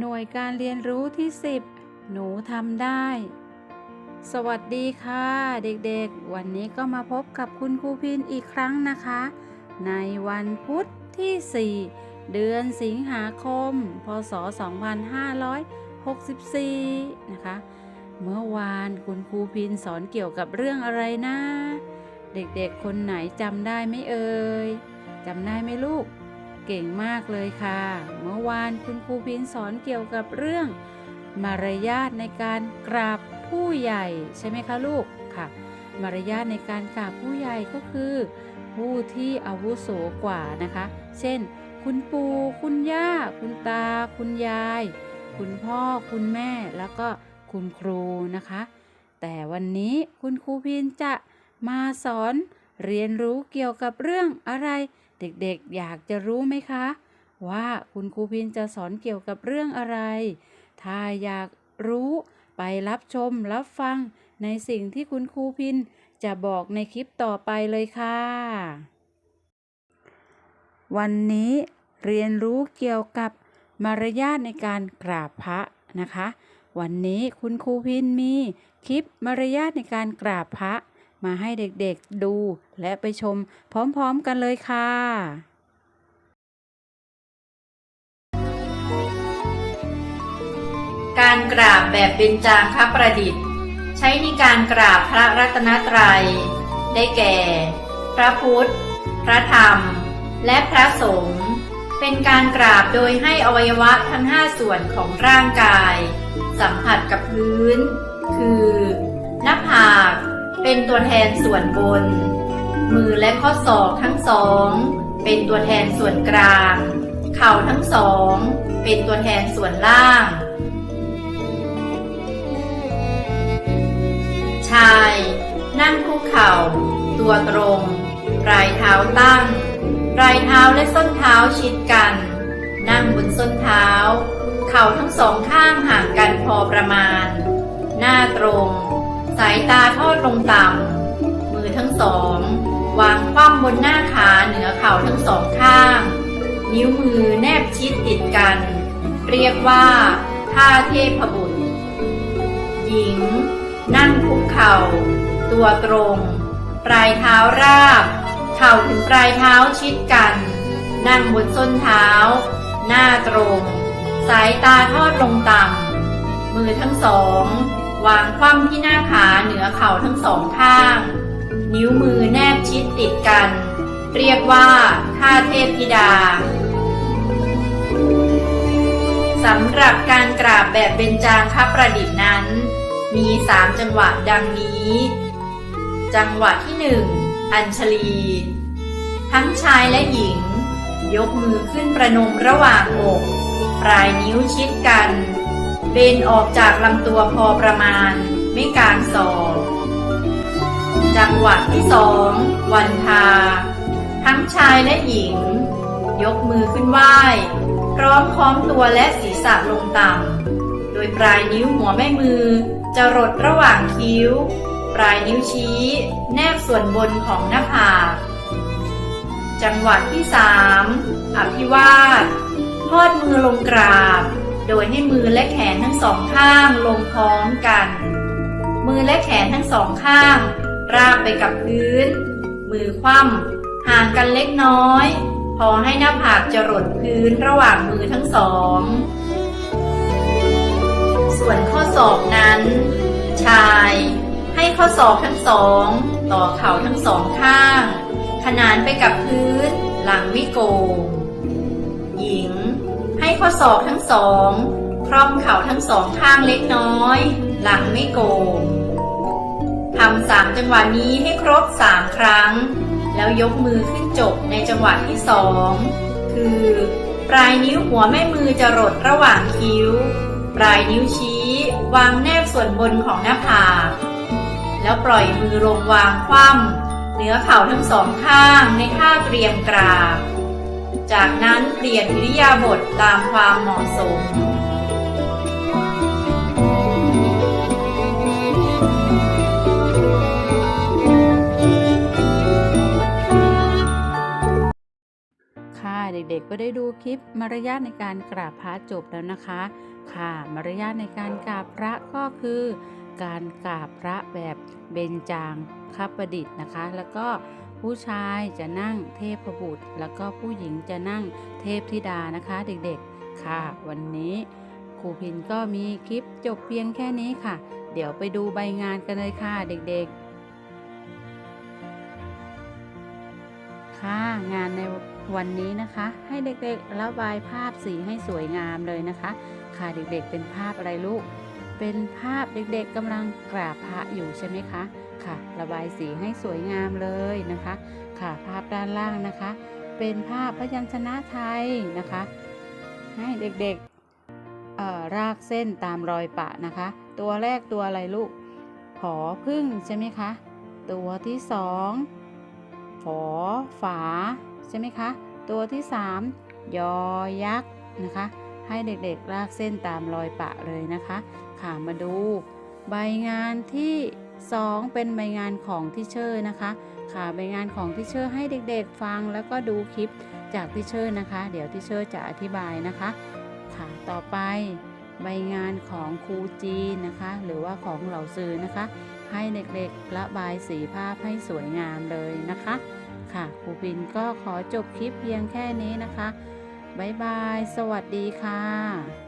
หน่วยการเรียนรู้ที่ 10 หนูทำได้ สวัสดีค่ะ เด็กๆ วันนี้ก็มาพบกับคุณครูพินอีกครั้งนะคะ ในวันพุธที่ 4 เดือนสิงหาคม พศ 2564 นะคะ เมื่อวานคุณครูพินสอนเกี่ยวกับเรื่องอะไรนะ เด็กๆ คนไหนจำได้ไหมเอ่ยจำได้ไหมลูก เก่งมากเลยค่ะ เมื่อวานคุณครูพินสอนเกี่ยวกับเรื่อง มารยาทในการกราบผู้ใหญ่ใช่ไหมคะลูกค่ะ มารยาทในการกราบผู้ใหญ่ก็คือ ผู้ที่อาวุโสกว่านะคะ เช่น คุณปู่คุณย่า คุณตา คุณยาย คุณพ่อคุณแม่แล้วก็คุณครูนะคะ แต่วันนี้คุณครูพินจะมาสอนเรียนรู้เกี่ยวกับเรื่องอะไร เด็กๆอยากจะรู้ไหมคะ ว่าคุณครูพินจะสอนเกี่ยวกับเรื่องอะไร ถ้าอยากรู้ไปรับชมรับฟังในสิ่งที่คุณครูพินจะบอกในคลิปต่อไปเลยค่ะ วันนี้เรียนรู้เกี่ยวกับมารยาทในการกราบพระนะคะ วันนี้คุณครูพินมีคลิปมารยาทในการกราบพระ มาให้เด็กๆดูและไปชมพร้อมๆกันเลยค่ะการกราบแบบเบญจางคประดิษฐ์ ใช้ในการกราบพระรัตนตรัย ได้แก่ พระพุทธ พระธรรม และพระสงฆ์เป็นการกราบโดยให้อวัยวะทั้งห้าส่วนของร่างกาย สัมผัสกับพื้น คือ เป็นตัวแทนส่วนบน มือและข้อศอกทั้งสอง เป็นตัวแทนส่วนกลาง เข่าทั้งสอง เป็นตัวแทนส่วนล่าง ชาย นั่งคุกเข่า ตัวตรง ปลายเท้าตั้ง ปลายเท้าและส้นเท้าชิดกัน นั่งบนส้นเท้า เข่าทั้งสองข้างห่างกันพอประมาณ หน้าตรง สายตาทอดลงต่ำ มือทั้งสอง วางคว่ำบนหน้าขาเหนือเข่าทั้งสองข้าง นิ้วมือแนบชิดติดกัน เรียกว่าท่าเทพบุตร หญิง นั่งคุกเข่า ตัวตรง ปลายเท้าราบ เข่าถึงปลายเท้าชิดกัน นั่งบนส้นเท้า หน้าตรง สายตาทอดลงต่ำ มือทั้งสอง วางคว่ำที่หน้าขาเหนือเข่าทั้งสองข้าง นิ้วมือแนบชิดติดกัน เรียกว่าท่าเทพธิดาสำหรับการกราบแบบเบญจางคประดิษฐ์นั้น มีสามจังหวะดังนี้ จังหวะที่หนึ่งอัญชลี ทั้งชายและหญิง ยกมือขึ้นประนมระหว่างอก ปลายนิ้วชิดกัน เบนออกจากลำตัวพอประมาณ ไม่กลางศอกจังหวะที่สองวันทา ทั้งชายและหญิง ยกมือขึ้นไหว้พร้อมค้อมตัวและศีรษะลงต่ำ โดยปลายนิ้วหัวแม่มือ จะรดระหว่างคิ้ว ปลายนิ้วชี้ แนบส่วนบนของหน้าผากจังหวะที่สามอภิวาททอดมือลงกราบ โดยให้มือและแขนทั้งสองข้างลงพร้อมกัน มือและแขนทั้งสองข้าง ราบไปกับพื้น มือคว่ำห่างกันเล็กน้อย พอให้หน้าผากจะรดพื้นระหว่างมือทั้งสอง ส่วนข้อศอกนั้น ชายให้ข้อศอกทั้งสอง ต่อเข่าทั้งสองข้าง ขนานไปกับพื้น หลังวิโกงหญิง ให้ข้อศอกทั้งสองคร่อมเข่าทั้งสองข้างเล็กน้อย หลังไม่โกงทำสามจังหวะนี้ให้ครบสามครั้ง แล้วยกมือขึ้นจบในจังหวะที่สองคือ ปลายนิ้วหัวแม่มือจะรดระหว่างคิ้ว ปลายนิ้วชี้ วางแนบส่วนบนของหน้าผากแล้วปล่อยมือลงวางคว่ำเหนือเข่าทั้งสองข้างในท่าเตรียมกราบ จากนั้นเปลี่ยนอิริยาบถตามความเหมาะสม ค่ะเด็กๆก็ได้ดูคลิปมารยาทในการกราบพระจบแล้วนะคะ ค่ะมารยาทในการกราบพระก็คือการกราบพระแบบเบญจางคประดิษฐ์นะคะ แล้วก็ ผู้ชายจะนั่งเทพบุตร แล้วก็ผู้หญิงจะนั่งเทพธิดานะคะเด็กๆ ค่ะ วันนี้ครูพินก็มีคลิปจบเพียงแค่นี้ค่ะ เดี๋ยวไปดูใบงานกันเลยค่ะเด็กๆ ค่ะงานในวันนี้นะคะ ให้เด็กๆระบายภาพสีให้สวยงามเลยนะคะ ค่ะเด็กๆเป็นภาพอะไรลูก เป็นภาพเด็กๆกำลังกราบพระอยู่ใช่ไหมคะ ค่ะ ระบายสีให้สวยงามเลยนะคะ ค่ะภาพด้านล่างนะคะ เป็นภาพพยัญชนะไทยนะคะ ให้เด็กๆรากเส้นตามรอยปะนะคะ ตัวแรกตัวอะไรลูกผอพึ่งใช่ไหมคะ ตัวที่สองฝอฝาใช่ไหมคะ ตัวที่สามยอยักษ์นะคะ ให้เด็กๆลากเส้นตามรอยปะเลยนะคะ ค่ะมาดูใบงานที่ 2 เป็นใบงานของทิเชอร์นะคะ ค่ะใบงานของทิเชอร์ให้เด็กๆฟังแล้วก็ดูคลิปจากทิเชอร์นะคะ เดี๋ยวทิเชอร์จะอธิบายนะคะ ค่ะต่อไปใบงานของครูจีนนะคะ หรือว่าของเหล่าซื้อนะคะ ให้เด็กๆระบายสีภาพให้สวยงามเลยนะคะ ค่ะครูปินก็ขอจบคลิปเพียงแค่นี้นะคะบ๊ายบาย สวัสดีค่ะ